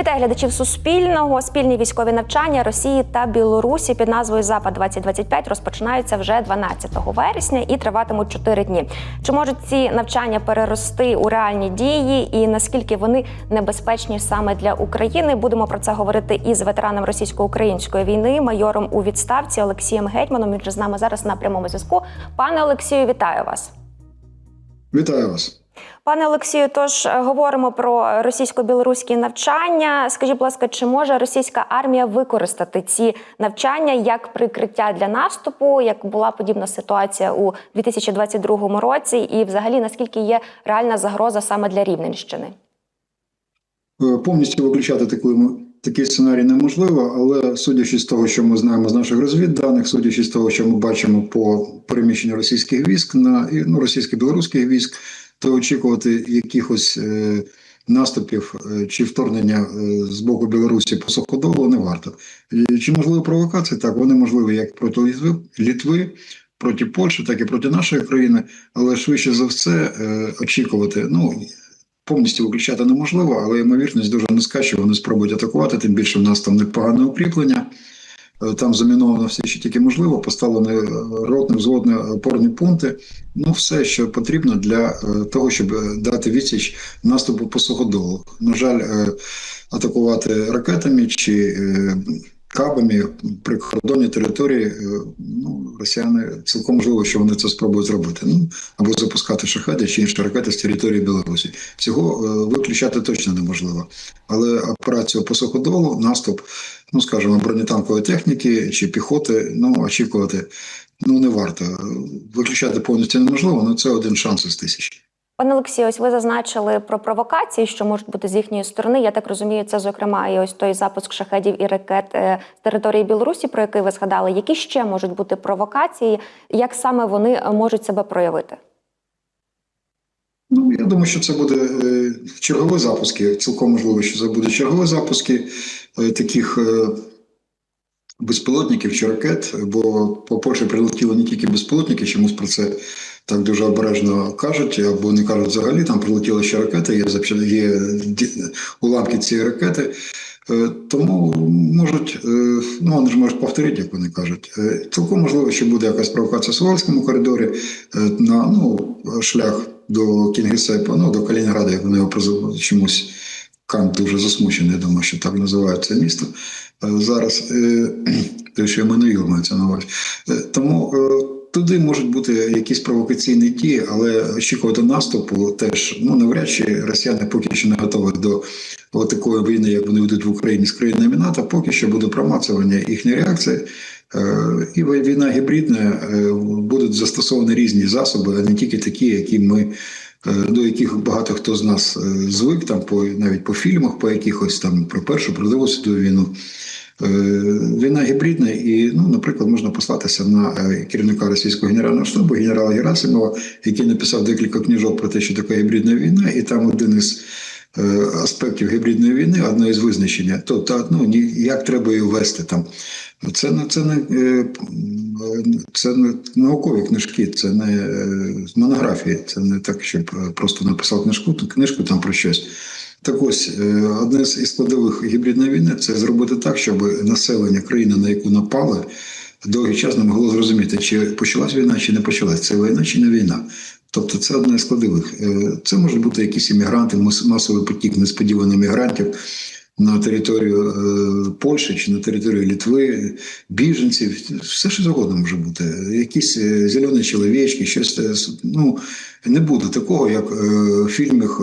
Вітаю глядачів Суспільного. Спільні військові навчання Росії та Білорусі під назвою Запад 2025 розпочинаються вже 12 вересня і триватимуть 4 дні. Чи можуть ці навчання перерости у реальні дії, і наскільки вони небезпечні саме для України? Будемо про це говорити із ветераном російсько-української війни, майором у відставці Олексієм Гетьманом. Він же з нами зараз на прямому зв'язку. Пане Олексію, вітаю вас. Вітаю вас. Пане Олексію, тож е, говоримо про російсько-білоруські навчання. Скажіть, будь ласка, чи може російська армія використати ці навчання як прикриття для наступу? Як була подібна ситуація у 2022 році, і взагалі наскільки є реальна загроза саме для Рівненщини? Е, Повністю виключати такий, такий сценарій неможливо, але судячи з того, що ми знаємо з наших розвідданих, судячи з того, що ми бачимо по переміщенню російських військ на ну, російсько-білоруських військ, то очікувати якихось е, наступів е, чи вторгнення е, з боку Білорусі по не варто. Чи можливі провокації? Так, вони можливі як проти Літви, Літви, проти Польщі, так і проти нашої країни, але швидше за все очікувати. Ну повністю виключати неможливо, але ймовірність дуже низька, що вони спробують атакувати. Тим більше в нас там непогане укріплення. Е, Там заміновано все, що тільки можливо, поставлені е, ротні, взводні опорні пункти. Ну, все, що потрібно для е, того, щоб е, дати відсіч наступу по суходолу. На жаль, е, атакувати ракетами чи е, кабами при кордоні території. е, Ну, росіяни цілком можливо, що вони це спробують зробити. Ну або запускати шахеди чи інші ракети з території Білорусі. Цього е, виключати точно неможливо. Але операцію по суходолу, наступ, ну скажімо, бронетанкової техніки чи піхоти, ну очікувати ну не варто. Виключати повністю неможливо, але це один шанс із тисячі. Пане Олексію, ось ви зазначили про провокації, що можуть бути з їхньої сторони. Я так розумію, це зокрема і ось той запуск шахедів і ракет е, з території Білорусі, про який ви згадали. Які ще можуть бути провокації? Як саме вони е, можуть себе проявити? Ну, я думаю, що це буде е, чергові запуски. Цілком можливо, що це буде чергові запуски таких безпілотників чи ракет. Бо, по-перше, прилетіли не тільки безпілотники, чомусь про це так дуже обережно кажуть, або не кажуть взагалі. Там прилетіли ще ракети, є, є уламки цієї ракети. Е, Тому можуть, е, ну вони ж можуть повторити, як вони кажуть. Е, Цілком можливо, що буде якась провокація в Сувальському коридорі на ну, шлях до Кінгісепа, ну до Калінінграда, як вони його призивали чомусь. Кант дуже засмучений, я думаю, що так називають це місто. Зараз те, що Еммануїл мається на увазі. Тому туди можуть бути якісь провокаційні дії, але очікувати наступу теж ну навряд чи росіяни поки що не готові до такої війни, як вони ведуть в Україні з країнами НАТО, поки що буде промацування їхньої реакції. Е, І війна гібридна е, будуть застосовані різні засоби, а не тільки такі, які ми е, до яких багато хто з нас звик, там по навіть по фільмах, по якихось там про першу про Другу світову війну. Е, Війна гібридна, і, ну, наприклад, можна послатися на е, керівника російського генерального штабу, генерала Герасимова, який написав декілька книжок про те, що таке гібридна війна, і там один із е, аспектів гібридної війни, одне із визначення, тобто, ну, як треба її ввести там. Це не це не це не наукові книжки, це не монографії, це не так, щоб просто написав книжку, книжку там про щось. Так ось е, одне з складових гібридної війни це зробити так, щоб населення країни, на яку напали, довгий час не могло зрозуміти, чи почалась війна, чи не почалась. Це війна чи не війна. Тобто це одне з складових. Е, Це можуть бути якісь іммігранти, мас- масовий потік несподіваних мігрантів на територію е, Польщі чи на територію Літви, біженців, все що завгодно може бути. Якісь зелені чоловічки, щось ну не буде такого, як е, в фільмах,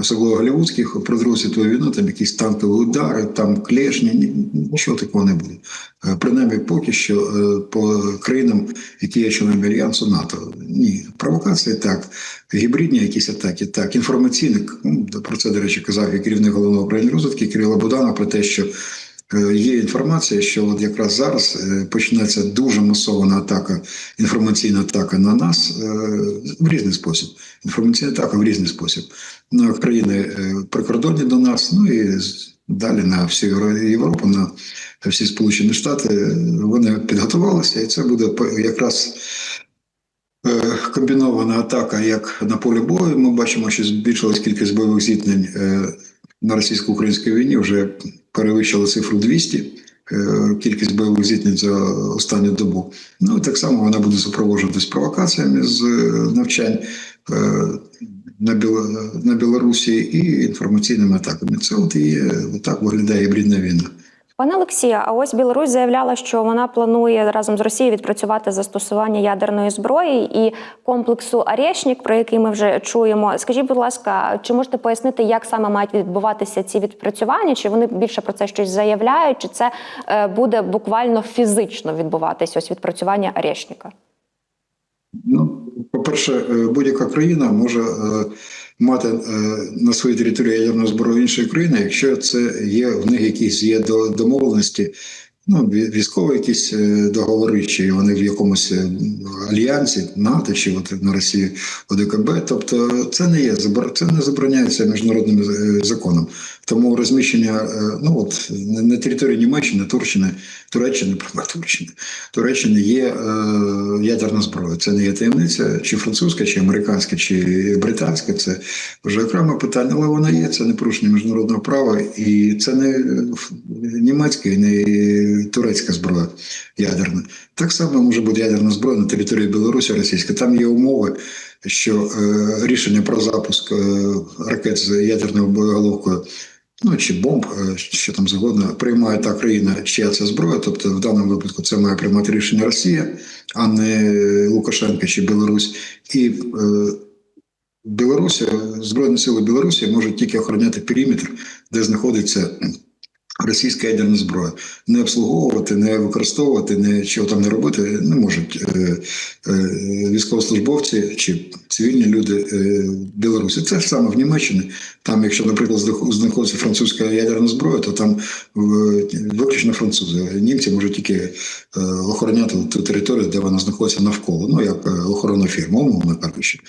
особливо голівудських, про Другу світову війну, там якісь танкові удари, там клешні, ні- нічого такого не буде. Е, Принаймні, поки що е, по країнам, які є членами альянсу НАТО. Ні, провокації так, гібридні якісь атаки, так, інформаційні. ну, Про це, до речі, казав і керівник головного управління розвитки Кирило Буданов про те, що є інформація, що от якраз зараз е, почнеться дуже масована атака, інформаційна атака на нас е, в різний спосіб. Інформаційна атака в різний спосіб на країни е, прикордонні до нас, ну і далі на всю Європу, на всі Сполучені Штати. Вони підготувалися, і це буде якраз. е, Комбінована атака як на полі бою. Ми бачимо, що збільшилась кількість бойових зіткнень е, на російсько-українській війні вже перевищила цифру 200. е, Кількість бойових зіткнень за останню добу. Ну і так само вона буде супроводжуватись провокаціями з е, навчань е, на, Біло, Білорусі і інформаційними атаками. Це от і так виглядає гібридна війна. Пане Олексію, а ось Білорусь заявляла, що вона планує разом з Росією відпрацювати застосування ядерної зброї і комплексу Арєшнік, про який ми вже чуємо. Скажіть, будь ласка, чи можете пояснити, як саме мають відбуватися ці відпрацювання? Чи вони більше про це щось заявляють? Чи це е, буде буквально фізично відбуватися ось відпрацювання Арєшніка? Ну, по-перше, е, будь-яка країна може е, мати е, на своїй території ядерну зброю іншої країни, якщо це є в них якісь є до- домовленості, ну військові якісь е, договори, чи вони в якомусь е, альянсі НАТО чи от на Росії ОДКБ. Тобто це не є це не забороняється міжнародним е, законом. Тому розміщення ну от на- території Німеччини, Турччини, Туреччини, Туреччини, Туреччини є ядерна зброя. Це не є таємниця, чи французька, чи американська, чи британська. Це вже окреме питання, але вона є. Це не порушення міжнародного права, і це не е, і не турецька зброя ядерна. Так само може бути ядерна зброя на території Білорусі, російська. Там є умови, що е, рішення про запуск е, ракет з ядерною боєголовкою. Ну чи бомб, е, що там завгодно, приймає та країна, чия це зброя. Тобто, в даному випадку це має приймати рішення Росія, а не Лукашенка чи Білорусь. І е, Білорусі, Збройні сили Білорусі можуть тільки охороняти периметр, де знаходиться російська ядерна зброя. Не обслуговувати, не використовувати, не чого там не робити не можуть е, е, військовослужбовці чи цивільні люди е, Білорусі. Це ж саме в Німеччині. Там, якщо, наприклад, знаходиться французька ядерна зброя, то там виключно французи. Німці можуть тільки охороняти ту територію, де вона знаходиться навколо, ну як е, охоронна фірма, умовно кажучи.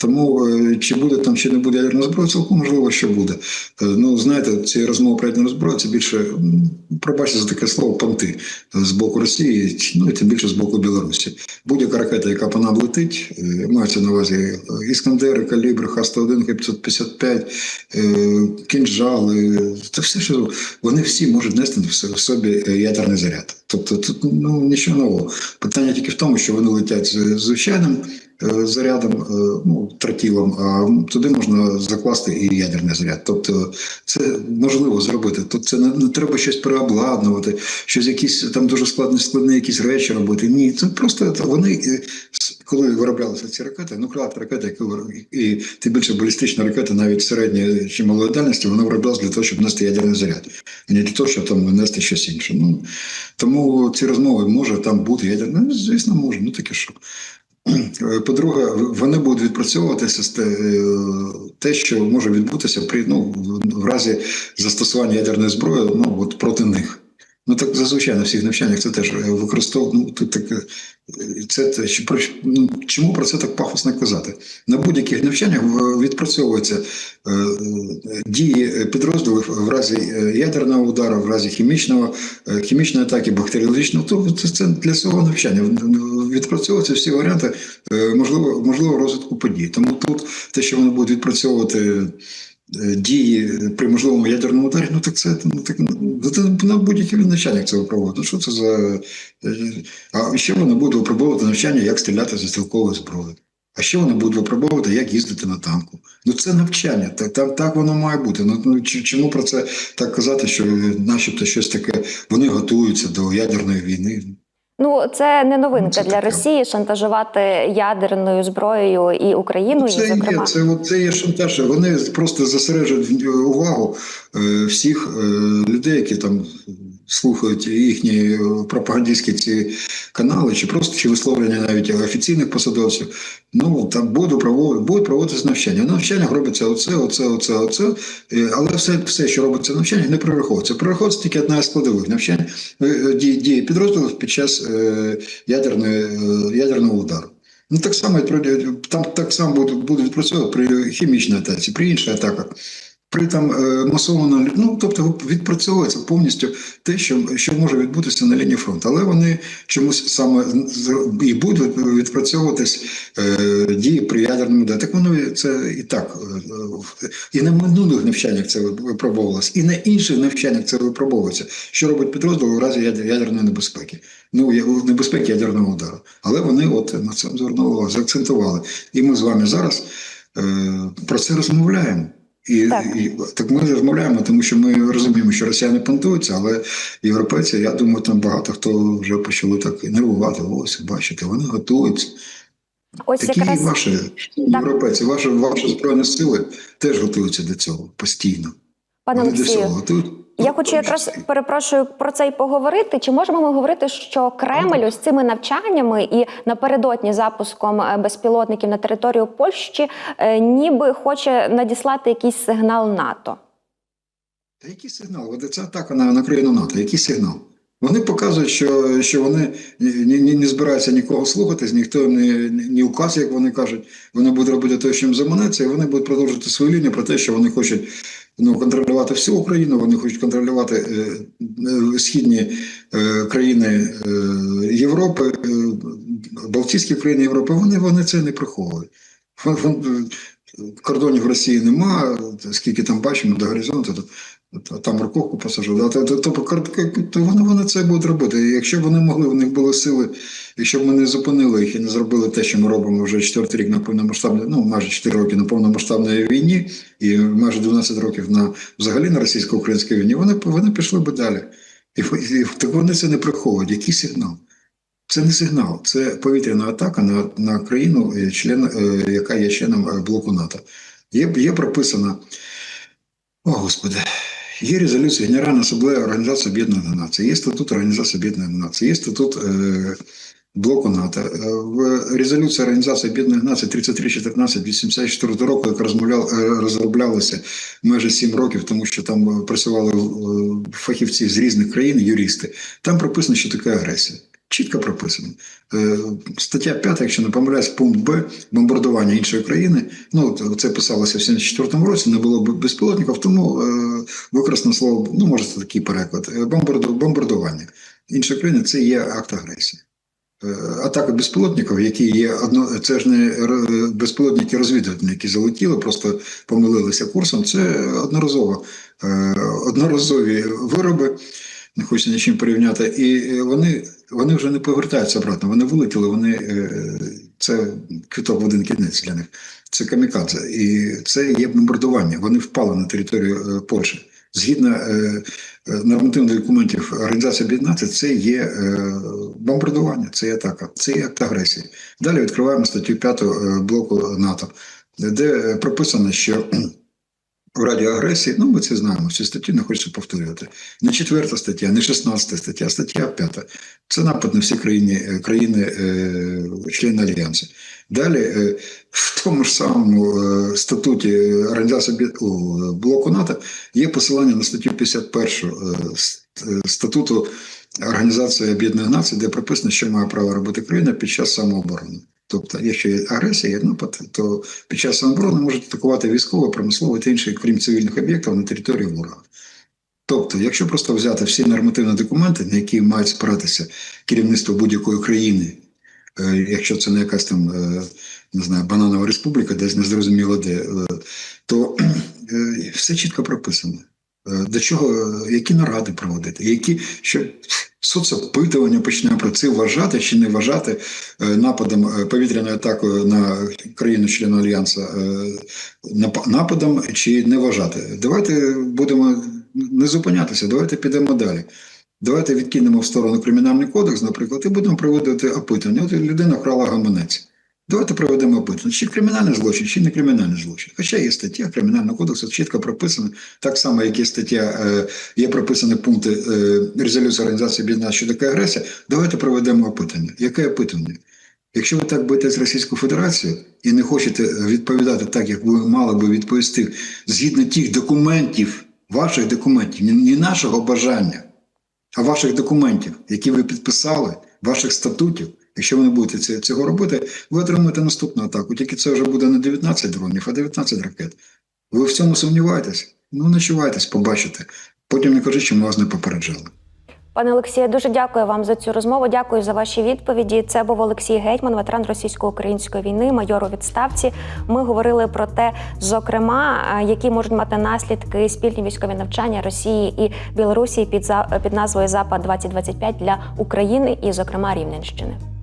Тому чи буде там, чи не буде ядерна зброя, цілком можливо, що буде. Ну, знаєте, ці розмови про ядерну зброю це більше, м, пробачте за таке слово, понти з боку Росії, ну тим більше з боку Білорусі. Будь-яка ракета, яка по нам летить, е, мається на увазі е, іскандери, калібри, Х-101, Х-555, е, кінжали, це все, що вони всі можуть нести в собі е, ядерний заряд. Тобто тут ну, нічого нового. Питання тільки в тому, що вони летять з звичайним е, зарядом, е, ну, тротілом, а туди можна закласти і ядерний заряд. Тобто це можливо зробити. Тут це не, не треба щось переобладнувати, щось якісь там дуже складні, складні якісь речі робити. Ні, це просто вони, е, коли вироблялися ці ракети, ну крилата ракета, яка і тим більше балістична ракета, навіть середньої чи малої дальності, вона вироблялася для того, щоб нести ядерний заряд, а не для того, щоб там нести щось інше. Ну тому ці розмови може там бути ядерне. Ну, звісно, може. Ну таке що. Е, По-друге, вони будуть відпрацьовувати е, те, що може відбутися при ну, в разі застосування ядерної зброї ну, от проти них. Ну так зазвичай на всіх навчаннях це теж використовують. Ну, тут таке, е, це, те, ну, чому про це так пафосно казати? На будь-яких навчаннях відпрацьовуються е, е, дії підрозділів в разі е, ядерного удару, в разі хімічного, е, хімічної атаки, бактеріологічного. То це, це для цього навчання. Відпрацьовуються всі варіанти е, можливо, можливо розвитку подій. Тому тут те, що вони будуть відпрацьовувати е, дії при можливому ядерному ударі, ну так це ну так ну, це на будь-яких навчаннях це випробувати. Ну що це за е, а ще вони будуть випробовувати навчання, як стріляти зі стрілкової зброї. А ще вони будуть випробовувати, як їздити на танку. Ну це навчання, так, так, так воно має бути. Ну, ну чому про це так казати, що начебто щось таке, вони готуються до ядерної війни. Ну це не новинка Це для таке. Росії шантажувати ядерною зброєю і Україну, і Це зокрема. є, це, це є шантаж. Вони просто зосереджують увагу е, всіх е, людей, які там слухають їхні е, пропагандистські ці канали, чи просто чи висловлення навіть офіційних посадовців. Ну там будуть проводити, будуть проводитися навчання. На навчаннях робиться оце, оце, оце, оце. Е, Але все, все, що робиться на навчаннях, не прораховується. Прораховується тільки одна з складових навчань е, дії, підрозділів під час ядерної, ядерного удару. Ну так само там так само будуть відпрацьовувати при хімічній атаці, при інших атаках. При там е, масовано ну тобто відпрацьовується повністю те, що, що може відбутися на лінії фронту. Але вони чомусь саме і будуть відпрацьовуватись е, дії при ядерному ударі. Так воно це і так е, е, і на минулих навчаннях це випробовувалось, і на інших навчаннях це випробовується. Що робить підрозділ у разі ядерної небезпеки? Ну небезпеки ядерного удару. Але вони от на це звернули заакцентували. І ми з вами зараз е, про це розмовляємо. І, Так. і так ми розмовляємо, тому що ми розуміємо, що росіяни понтуються, але європейці, я думаю, там багато хто вже почали так нервувати. Ось бачите, вони готуються. Ось Такі якраз ваші європейці, ваші, ваші збройні сили теж готуються до цього постійно. пане вони до цього готують. Я хочу якраз перепрошую про це й поговорити. Чи можемо ми говорити, що Кремль ось цими навчаннями і напередодні запуском е, безпілотників на територію Польщі е, ніби хоче надіслати якийсь сигнал НАТО? Та який сигнал? Ця атака на, на країну НАТО, який сигнал? Вони показують, що, що вони не, не, не збираються нікого слухатись, ніхто не, не указ, як вони кажуть. Вони будуть робити те, що їм заманеться, і вони будуть продовжувати свою лінію про те, що вони хочуть ну, контролювати всю Україну, вони хочуть контролювати е, е, східні е, країни Європи, Балтійські країни Європи. Вони, вони це не приховують. Кордонів Росії нема, скільки там бачимо до горизонту, там морковку посажу. То, вони, вони це будуть робити. І якщо б вони могли, у них були сили, якщо б ми не зупинили їх і не зробили те, що ми робимо вже четвертий рік на повномасштабній, ну майже 4 роки на повномасштабній війні, і майже 12 років на взагалі на російсько-українській війні, вони, вони пішли би далі. І, і так вони це не приховують. Який сигнал? Це не сигнал, це повітряна атака на, на країну, е, член, е, яка є членом е, блоку НАТО. Є, є прописана, о Господи, є резолюція Генеральної асамблеї Організації Об'єднаних Націй, є статут Організації Об'єднаних Націй, є статут е, блоку НАТО. Е, В резолюції Організації Об'єднаних Націй 3314 84 року, яка е, розроблялася майже 7 років, тому що там е, працювали фахівці з різних країн, юристи. Там прописано, що таке агресія. Чітко прописано. Стаття 5, якщо не помиляюсь, пункт Б бомбардування іншої країни. Ну це писалося в 74-му році, не було безпілотників, тому використано слово, ну може це такий переклад. бомбарду- бомбардування іншої країни це є акт агресії. Е, Атака безпілотників, які є одно, це ж не безпілотники розвідувальні, які залетіли, просто помилилися курсом. Це одноразово е, одноразові вироби, не хочеться нічим порівняти, і е, вони, вони вже не повертаються обратно. Вони вилетіли, вони це квіток в один кінець для них. Це камікадзе, і це є бомбардування. Вони впали на територію Польщі. Згідно нормативних документів Організації Об'єднаних Націй, це є е, бомбардування, це є атака, це є акт агресії. Далі відкриваємо статтю 5 е, блоку НАТО, де е, прописано, що в раді агресії, ну ми це знаємо, цю статтю не хочеться повторювати. Не четверта стаття, не 16 стаття, стаття 5. Це напад на всі країни, е, країни е, члени Альянсу. Далі е, в тому ж самому е, статуті Організації блоку НАТО є посилання на статтю 51 е, статуту Організації Об'єднаних Націй, де прописано, що має право робити країна під час самооборони. Тобто, якщо є агресія, напад, то під час самооборони можуть атакувати військове, промислове та інші, крім цивільних об'єктів, на території ворога. Тобто, якщо просто взяти всі нормативні документи, на які мають спиратися керівництво будь-якої країни, якщо це не якась там е, не знаю, бананова республіка, десь незрозуміло де, е, то е, все чітко прописано. Е, До чого, е, які наради проводити, які що соцопитування почне про це вважати чи не вважати е, нападом е, повітряною атакою на країну члена альянсу е, нападом чи не вважати. Давайте будемо не зупинятися, давайте підемо далі. Давайте відкинемо в сторону кримінальний кодекс, наприклад, і будемо проводити опитування. От людина вкрала гаманець. Давайте проведемо опитування, чи кримінальний злочин, чи не кримінальний злочин. Хоча є стаття Кримінального кодексу, чітко прописано, так само, як є стаття, е, є прописані пункти е, резолюції Організації Об'єднаних що таке агресія. Давайте проведемо опитання. Яке опитування? Якщо ви так будете з Російською Федерацією і не хочете відповідати так, як ви мали би відповісти, згідно тих документів, ваших документів, не нашого бажання, а ваших документів, які ви підписали, ваших статутів, якщо ви не будете цього робити, ви отримаєте наступну атаку. Тільки це вже буде не 19 дронів, а 19 ракет. Ви в цьому сумніваєтесь? Ну, ночувайтесь, побачите. Потім не кажіть, що ми вас не попереджали. Пане Олексію, дуже дякую вам за цю розмову. Дякую за ваші відповіді. Це був Олексій Гетьман, ветеран російсько-української війни, майор у відставці. Ми говорили про те, зокрема, які можуть мати наслідки спільні військові навчання Росії і Білорусі під під назвою Запад 2025 для України і, зокрема, Рівненщини.